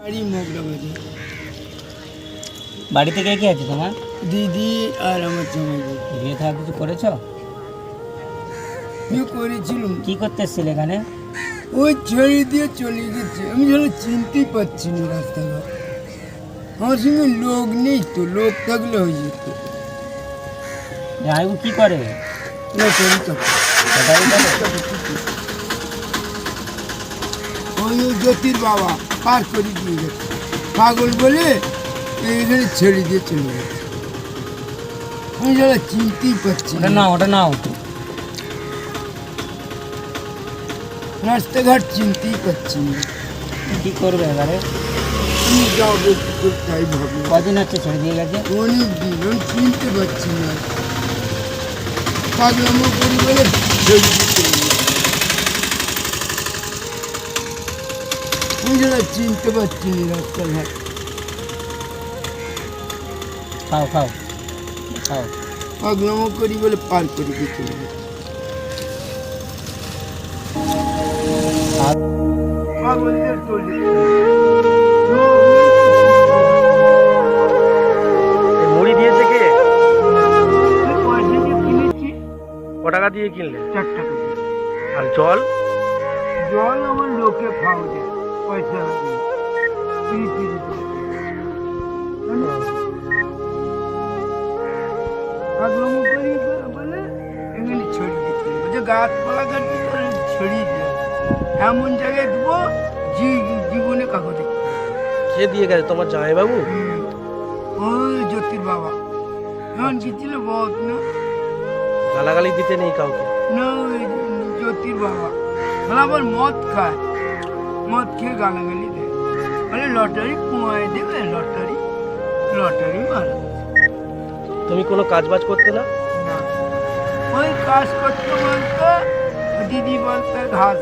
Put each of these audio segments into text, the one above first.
বাড়ি বাড়িতে কে কে আছে তোমার? দিদি আর আমার জামাই বিয়ে থাকা কিছু করেছ? বিয়ে করেছিলাম। কি করতে এসেছিলে এখানে? ওই ছেড়ে দিয়ে চলে গেছে। আমি যেন চিনতেই পারছি না রাস্তাঘাট। আমার সঙ্গে লোক নেই তো লোক থাকলে হয়ে যেত। জামাইবু কি করে? তো। ওই জ্যোতির বাবা। পার করে দিয়ে গেছে। পাগল বলে এখানে ছেড়ে দিয়ে চলে গেছে। আমি যেন চিনতেই পারছি ওটা না ওটা নাও। রাস্তাঘাট চিনতেই পারছি না। কি করবে এবারে? আমি যাব কি করে তাই ভাবি কদিন হচ্ছে ছেড়ে দিয়ে গেছে? অনেক দিন আমি চিনতে পারছি না। পাগলামো করি বলে ছেড়ে দিয়ে গেছে। চিনতে পারছি না রাস্তাঘাট খাও খাও। খাও। পাগলামো করি বলে পার করে দিয়ে চলে গেছে। পাগলদের টলি মুড়ি দিয়েছে কে? ক টাকা দিয়ে কিনলে? চার টাকা আর জল? জল আমার লোকে খাওয়া যায় পয়সা জল। পাগলামো করি বলে এখানে ছড়িয়ে দিতে হবে। গাছপালা পারে ছড়িয়ে দেয় এমন জায়গায় দেবো জি- জীবনে কাকু দেখতে হবে। কে দিয়ে গেছে? তোমার জামাইবাবু? হুম। ওই জ্যোতির বাবা। এখন কি ছিল বহুত না? গালাগালি দিতে নেই কাউকে। না ওই জ্যোতির বাবা। আবার মদ খায়। মদ খেয়ে গালাগালি দেয়। বলে লটারি কুয়ায় দেবে লটারি লটারি মারা। তুমি কোনো কাজ বাজ করতে না? না। ওই কাজ করতে বলতো দিদি বলতে ঘাস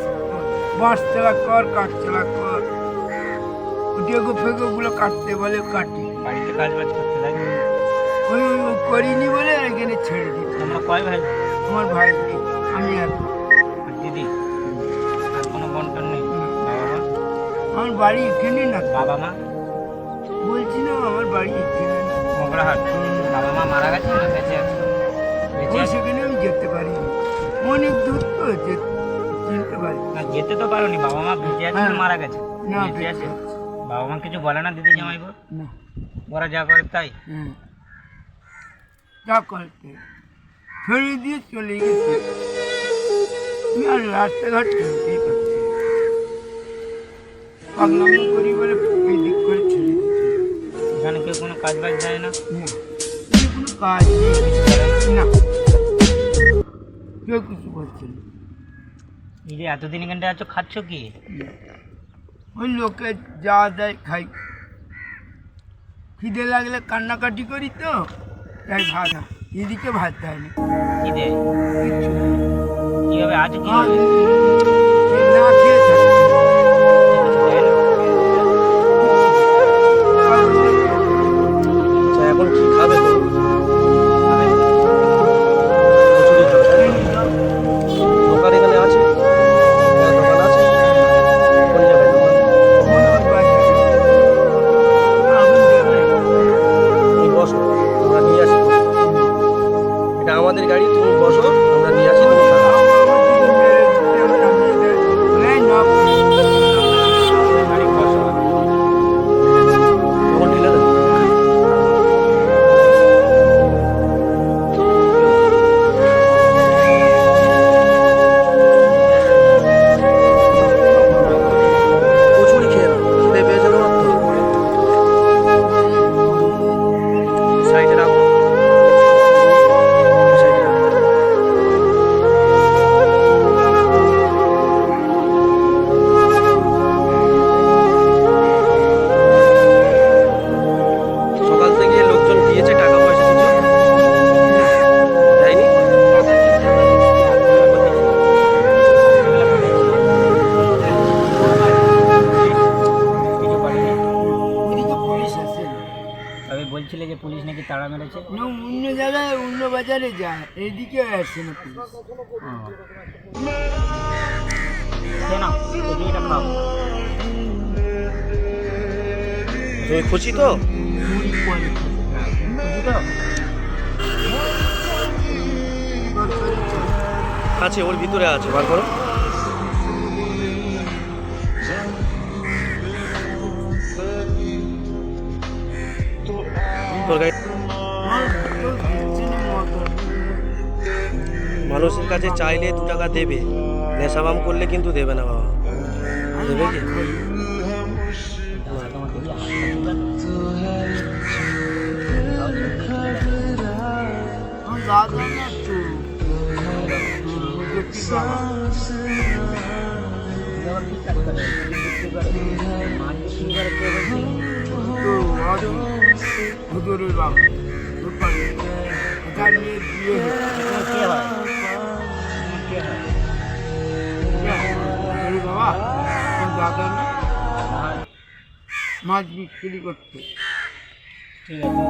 বাঁশ চালা কর কাঠ চালা কর। ডেগো ফেগোগুলো কাটতে বলে কাটি। বাড়িতে কাজ বাজ করতে লাগে ওই করিনি বলে এখানে ছেড়ে দিই তোমরা কয় ভাই? আমার ভাই আমি আর আমার বাড়ি এখানে না। বাবা মা? বলছি না আমার বাড়ি এখানে মোগরাহাট। বাবা মা মারা গেছে না? বেঁচে আছে? সেখানে আমি যেতে পারি। অনেক দূর তো যে- চিনতে পারি। না যেতে তো পারোনি। বাবা মা বেঁচে আছে না হ্যাঁ। মারা গেছে। না বেঁচে আছে। বাবা মা কিছু বলে না দিদি জামাইবু? না। ওরা যা করে তাই? হ্যাঁ। যা করতে। ছেড়ে দিয়ে চলে গেছে। আর রাস্তাঘাট। পাগলামি করি বলে এদিক করে ছেড়ে দিচ্ছে এখানে কেউ কোনো কাজ বাজ দেয় না। না কোনো কাজ নেই না। কেউ কিছু করছে না। এই যে এতদিন এখানটা আছো খাচ্ছ কি? ওই লোকে যা দেয় খাই। খিদে লাগলে কান্নাকাটি করি তো তাই ভাত হয়। এদিকে ভাত দেয় না দেয় কীভাবে আছো কি অন্য বাজারে যায় এদিকে আসে না পুলিশ। তুমি খুশি তো? আছে, ওর ভিতরে আছে, বার করো। তোর গাড়ি মানুষের কাছে চাইলে দু টাকা দেবে নেশাবাম করলে কিন্তু দেবে না বাবা দেবে কি বাবা দাদা মাছ বিক্রি করতে। ঠিক আছে।